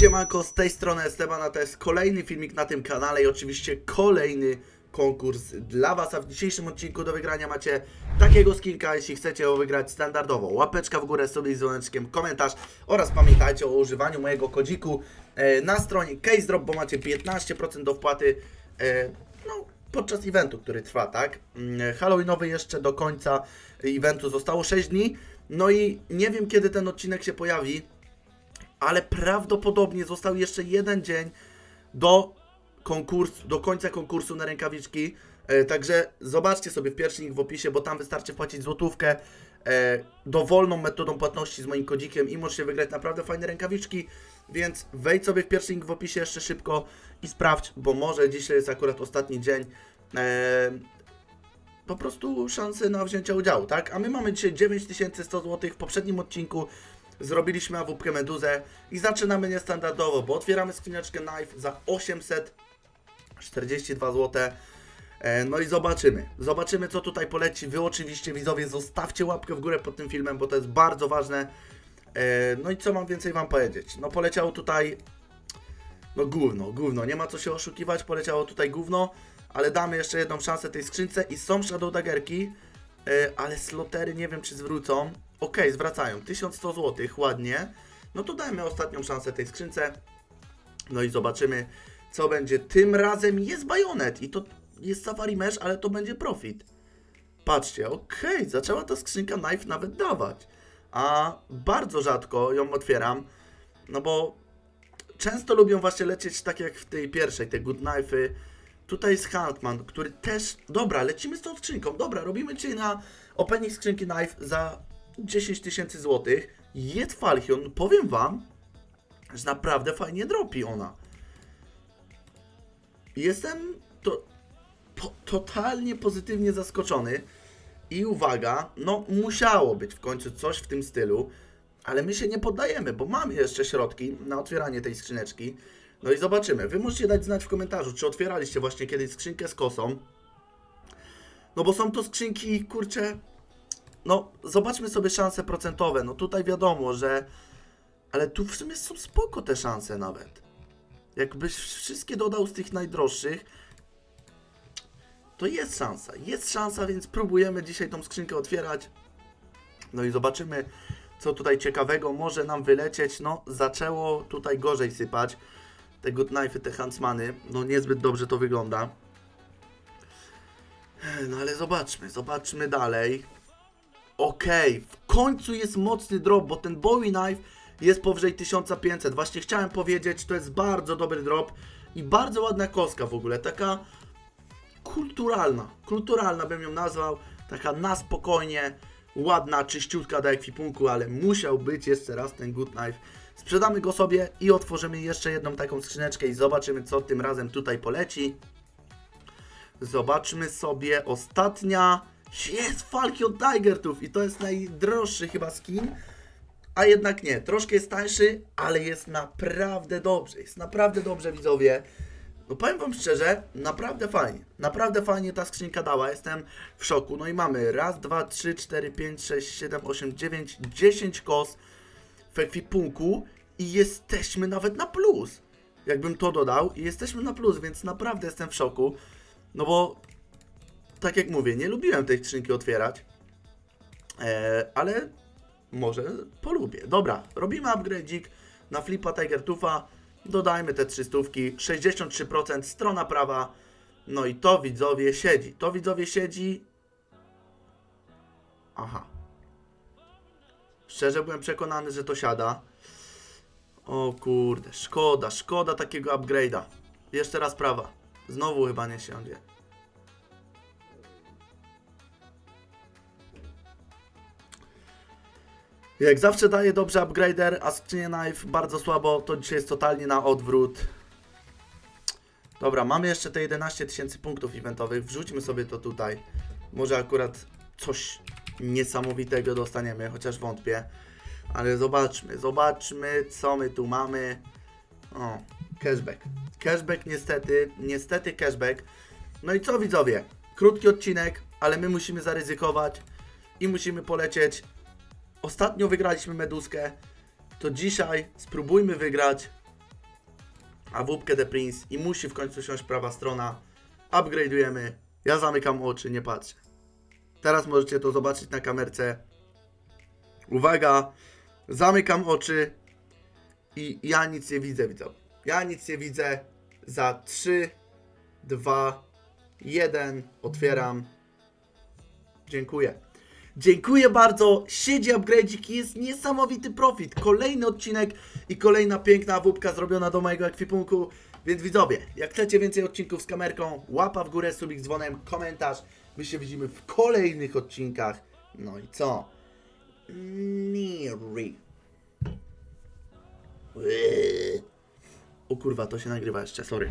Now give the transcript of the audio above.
Siemanko, z tej strony Esteban, a to jest kolejny filmik na tym kanale i oczywiście kolejny konkurs dla Was, a w dzisiejszym odcinku do wygrania macie takiego skinka, jeśli chcecie go wygrać standardowo. Łapeczka w górę, sobie z dzwoneczkiem, komentarz oraz pamiętajcie o używaniu mojego kodziku e, na stronie CaseDrop, bo macie 15% do wpłaty e, no, podczas eventu, który trwa, tak? Mm, Halloweenowy jeszcze do końca eventu zostało 6 dni, no i nie wiem kiedy ten odcinek się pojawi, ale prawdopodobnie został jeszcze jeden dzień do konkursu, do końca konkursu na rękawiczki. E, także zobaczcie sobie pierwszy link w opisie, bo tam wystarczy płacić złotówkę e, dowolną metodą płatności z moim kodzikiem i możecie wygrać naprawdę fajne rękawiczki. Więc wejdź sobie w pierwszy link w opisie jeszcze szybko i sprawdź, bo może dzisiaj jest akurat ostatni dzień. E, po prostu szansy na wzięcie udziału, tak? A my mamy dzisiaj 9100 zł. W poprzednim odcinku zrobiliśmy AWP Meduzę i zaczynamy niestandardowo, bo otwieramy skrzyneczkę Knife za 842 zł. E, No i zobaczymy. Zobaczymy, co tutaj poleci. Wy oczywiście, widzowie, zostawcie łapkę w górę pod tym filmem, bo to jest bardzo ważne. E, No i co mam więcej Wam powiedzieć? No poleciało tutaj... No gówno, gówno. Nie ma co się oszukiwać. Poleciało tutaj gówno. Ale damy jeszcze jedną szansę tej skrzynce i są Shadow Daggerki. E, ale slotery nie wiem, czy zwrócą. Okej, zwracają. 1100 zł, ładnie. No to dajmy ostatnią szansę tej skrzynce. No i zobaczymy, co będzie. Tym razem jest bajonet i to jest Safari Mesh, ale to będzie profit. Patrzcie, okej, zaczęła ta skrzynka knife nawet dawać. A bardzo rzadko ją otwieram, no bo często lubią właśnie lecieć tak jak w tej pierwszej, te good knife'y. Tutaj jest Huntman, który też... Dobra, lecimy z tą skrzynką. Dobra, robimy dzisiaj na opening skrzynki knife za 10 tysięcy złotych. Jest Falchion, powiem wam, że naprawdę fajnie dropi ona. Jestem to, po, totalnie pozytywnie zaskoczony. I uwaga, no musiało być w końcu coś w tym stylu, ale my się nie poddajemy, bo mamy jeszcze środki na otwieranie tej skrzyneczki. No i zobaczymy. Wy możecie dać znać w komentarzu, czy otwieraliście właśnie kiedyś skrzynkę z kosą. No bo są to skrzynki, kurczę, no zobaczmy sobie szanse procentowe. No tutaj wiadomo, że... Ale tu w sumie są spoko te szanse nawet. Jakbyś wszystkie dodał z tych najdroższych, to jest szansa. Jest szansa, więc próbujemy dzisiaj tą skrzynkę otwierać. No i zobaczymy, co tutaj ciekawego może nam wylecieć. No, zaczęło tutaj gorzej sypać. Te good knife'y, te huntsmany. No, niezbyt dobrze to wygląda. No, ale zobaczmy, zobaczmy dalej. Okej, w końcu jest mocny drop, bo ten Bowie Knife jest powyżej 1500. Właśnie chciałem powiedzieć, to jest bardzo dobry drop i bardzo ładna kostka w ogóle. Taka kulturalna, kulturalna bym ją nazwał, taka na spokojnie, ładna, czyściutka do ekwipunku, ale musiał być jeszcze raz ten Good Knife. Sprzedamy go sobie i otworzymy jeszcze jedną taką skrzyneczkę i zobaczymy, co tym razem tutaj poleci. Zobaczmy sobie ostatnia. Jest Falcon Tiger Tooth i to jest najdroższy chyba skin. A jednak nie, troszkę jest tańszy, ale jest naprawdę dobrze. Jest naprawdę dobrze, widzowie. No powiem wam szczerze, naprawdę fajnie. Naprawdę fajnie ta skrzynka dała. Jestem w szoku. No i mamy raz, dwa, trzy, cztery, pięć, sześć, siedem, osiem, dziewięć, dziesięć kos w ekwipunku i jesteśmy nawet na plus. Jakbym to dodał i jesteśmy na plus, więc naprawdę jestem w szoku. No bo tak jak mówię, nie lubiłem tej skrzynki otwierać. E, ale może polubię. Dobra, robimy upgrade'ik na flipa Tiger Tufa. Dodajmy te 300, 63%, strona prawa. No i to widzowie siedzi. To widzowie siedzi. Aha. Szczerze byłem przekonany, że to siada. O kurde, szkoda, szkoda takiego upgrade'a. Jeszcze raz prawa. Znowu chyba nie siądzie. Jak zawsze daje dobrze upgrader, a skrzynia knife bardzo słabo, to dzisiaj jest totalnie na odwrót. Dobra, mamy jeszcze te 11 tysięcy punktów eventowych, wrzućmy sobie to tutaj. Może akurat coś niesamowitego dostaniemy, chociaż wątpię. Ale zobaczmy, zobaczmy co my tu mamy. O, cashback. Cashback niestety, niestety cashback. No i co widzowie? Krótki odcinek, ale my musimy zaryzykować i musimy polecieć Ostatnio wygraliśmy meduskę, to dzisiaj spróbujmy wygrać a wupkę The Prince i musi w końcu siąść prawa strona. Upgrade'ujemy. Ja zamykam oczy, nie patrzę. Teraz możecie to zobaczyć na kamerce. Uwaga, zamykam oczy i ja nic nie widzę, widzę. Ja nic nie widzę. Za 3, 2, 1 otwieram. Dziękuję. Dziękuję bardzo. Siedzi upgrade'ik i jest niesamowity profit. Kolejny odcinek i kolejna piękna wódka zrobiona do mojego ekwipunku. Więc widzowie, jak chcecie więcej odcinków z kamerką, łapa w górę, subik z dzwonem, komentarz. My się widzimy w kolejnych odcinkach. No i co? Niri. O kurwa, to się nagrywa jeszcze, sorry.